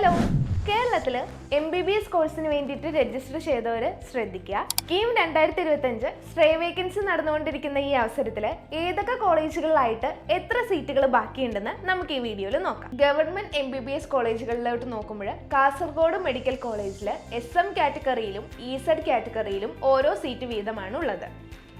Hello. കേരളത്തിൽ M B B S കോഴ്സിന് വേണ്ടിയിട്ട് രജിസ്റ്റർ ചെയ്തവർ ശ്രദ്ധിക്കുക കീം രണ്ടായിരത്തി ഇരുപത്തഞ്ച് സ്ട്രേ വേക്കൻസി നടന്നുകൊണ്ടിരിക്കുന്ന ഈ അവസരത്തിൽ ഏതൊക്കെ കോളേജുകളിലായിട്ട് എത്ര സീറ്റുകൾ ബാക്കിയുണ്ടെന്ന് നമുക്ക് ഈ വീഡിയോയിൽ നോക്കാം. Government M B B S കോളേജുകളിലോട്ട് നോക്കുമ്പോൾ കാസർഗോഡ് മെഡിക്കൽ കോളേജിൽ എസ് എം കാറ്റഗറിയിലും ഇ സെഡ് കാറ്റഗറിയിലും ഓരോ സീറ്റ് വീതമാണ് ഉള്ളത്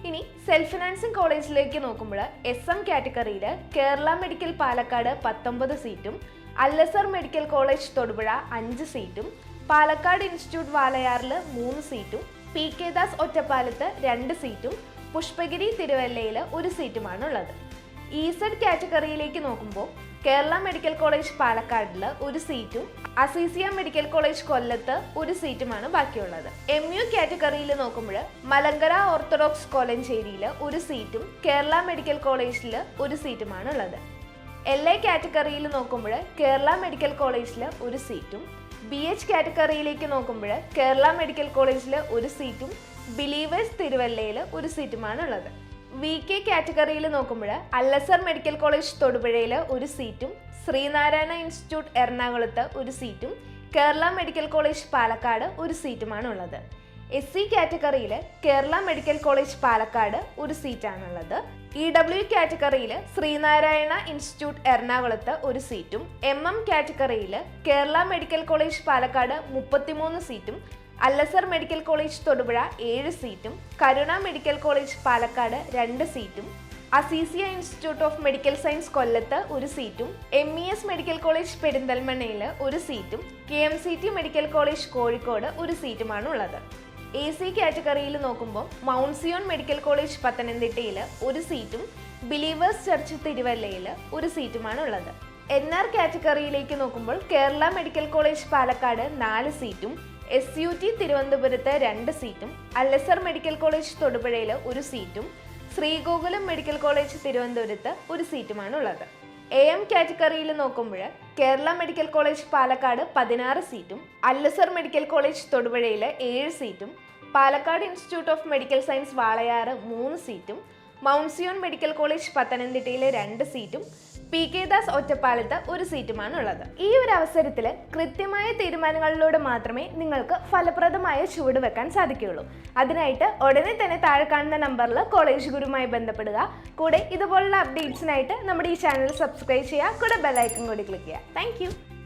ഇനി സെൽഫ് ഫിനാൻസിങ് കോളേജിലേക്ക് നോക്കുമ്പോൾ എസ് എം കാറ്റഗറിയിൽ കേരള മെഡിക്കൽ പാലക്കാട് പത്തൊമ്പത് സീറ്റും അല്ലസർ മെഡിക്കൽ കോളേജ് തൊടുപുഴ അഞ്ച് സീറ്റും പാലക്കാട് ഇൻസ്റ്റിറ്റ്യൂട്ട് വാലയാറിൽ മൂന്ന് സീറ്റും പി കെ ദാസ് ഒറ്റപ്പാലത്ത് രണ്ട് സീറ്റും പുഷ്പഗിരി തിരുവല്ലയിൽ ഒരു സീറ്റുമാണ് ഉള്ളത് ഇ കാറ്റഗറിയിലേക്ക് നോക്കുമ്പോൾ കേരള മെഡിക്കൽ കോളേജ് പാലക്കാടിൽ ഒരു സീറ്റും അസീസിയ മെഡിക്കൽ കോളേജ് കൊല്ലത്ത് ഒരു സീറ്റുമാണ് ബാക്കിയുള്ളത്. എം യു കാറ്റഗറിയിൽ നോക്കുമ്പോൾ മലങ്കര ഓർത്തഡോക്സ് കോലഞ്ചേരിയിൽ ഒരു സീറ്റും കേരള മെഡിക്കൽ കോളേജിൽ ഒരു സീറ്റുമാണ് ഉള്ളത് എൽ എ കാറ്റഗറിയിൽ നോക്കുമ്പോൾ കേരള മെഡിക്കൽ കോളേജിൽ ഒരു സീറ്റും ബി എച്ച് കാറ്റഗറിയിലേക്ക് നോക്കുമ്പോൾ കേരള മെഡിക്കൽ കോളേജിൽ ഒരു സീറ്റും ബിലീവേഴ്സ് തിരുവല്ലയിൽ ഒരു സീറ്റുമാണ് ഉള്ളത്. വി കെ കാറ്റഗറിയിൽ നോക്കുമ്പോൾ അല്ലസർ മെഡിക്കൽ കോളേജ് തൊടുപുഴയിൽ ഒരു സീറ്റും ശ്രീനാരായണ ഇൻസ്റ്റിറ്റ്യൂട്ട് എറണാകുളത്ത് ഒരു സീറ്റും കേരള മെഡിക്കൽ കോളേജ് പാലക്കാട് ഒരു സീറ്റുമാണ് ഉള്ളത്. എസ് സി കാറ്റഗറിയിൽ കേരള മെഡിക്കൽ കോളേജ് പാലക്കാട് ഒരു സീറ്റാണുള്ളത്. ഇ ഡബ്ല്യു കാറ്റഗറിയിൽ ശ്രീനാരായണ ഇൻസ്റ്റിറ്റ്യൂട്ട് എറണാകുളത്ത് ഒരു സീറ്റും എം എം കാറ്റഗറിയിൽ കേരള മെഡിക്കൽ കോളേജ് പാലക്കാട് മുപ്പത്തിമൂന്ന് സീറ്റും അല്ലസർ മെഡിക്കൽ കോളേജ് തൊടുപുഴ ഏഴ് സീറ്റും കരുണ മെഡിക്കൽ കോളേജ് പാലക്കാട് രണ്ട് സീറ്റും Azeezia institute of medical science കൊല്ലത്ത് ഒരു സീറ്റും M E S medical college പെരിന്തൽമണ്ണയിൽ ഒരു സീറ്റും K M C T medical college Kozhikode ഒരു സീറ്റുമാണ് ഉള്ളത് എ സി കാറ്റഗറിയിൽ നോക്കുമ്പോൾ മൗണ്ട് സിയോൺ മെഡിക്കൽ കോളേജ് പത്തനംതിട്ടയിൽ ഒരു സീറ്റും ബിലീവേഴ്സ് ചർച്ച് തിരുവല്ലയിൽ ഒരു സീറ്റുമാണ് ഉള്ളത് എൻ ആർ കാറ്റഗറിയിലേക്ക് നോക്കുമ്പോൾ കേരള മെഡിക്കൽ കോളേജ് പാലക്കാട് നാല് സീറ്റും എസ് യു ടി തിരുവനന്തപുരത്ത് രണ്ട് സീറ്റും അല്ലസർ മെഡിക്കൽ കോളേജ് തൊടുപുഴയിൽ ഒരു സീറ്റും ശ്രീഗോകുലം മെഡിക്കൽ കോളേജ് തിരുവനന്തപുരത്ത് ഒരു സീറ്റുമാണ് ഉള്ളത് എ എം കാറ്റഗറിയിൽ നോക്കുമ്പോൾ കേരള മെഡിക്കൽ കോളേജ് പാലക്കാട് പതിനാറ് സീറ്റും അല്ലസർ മെഡിക്കൽ കോളേജ് തൊടുപുഴയിൽ ഏഴ് സീറ്റും Palakkad institute of medical science Walayar മൂന്ന് സീറ്റും മൗണ്ട് സിയോൺ മെഡിക്കൽ കോളേജ് പത്തനംതിട്ടയിലെ രണ്ട് സീറ്റും പി കെ ദാസ് ഒറ്റപ്പാലത്ത് ഒരു സീറ്റുമാണ് ഉള്ളത് ഈ ഒരു അവസരത്തിൽ കൃത്യമായ തീരുമാനങ്ങളിലൂടെ മാത്രമേ നിങ്ങൾക്ക് ഫലപ്രദമായ ചുവട് വെക്കാൻ സാധിക്കുകയുള്ളൂ. അതിനായിട്ട് ഉടനെ തന്നെ താഴെ കാണുന്ന നമ്പറിൽ കോളേജ് ഗുരുമായി ബന്ധപ്പെടുക. കൂടെ ഇതുപോലുള്ള അപ്ഡേറ്റ്സിനായിട്ട് നമ്മുടെ ഈ ചാനൽ സബ്സ്ക്രൈബ് ചെയ്യുക. കൂടെ ബെല്ലൈക്കൺ കൂടി ക്ലിക്ക് ചെയ്യുക. താങ്ക്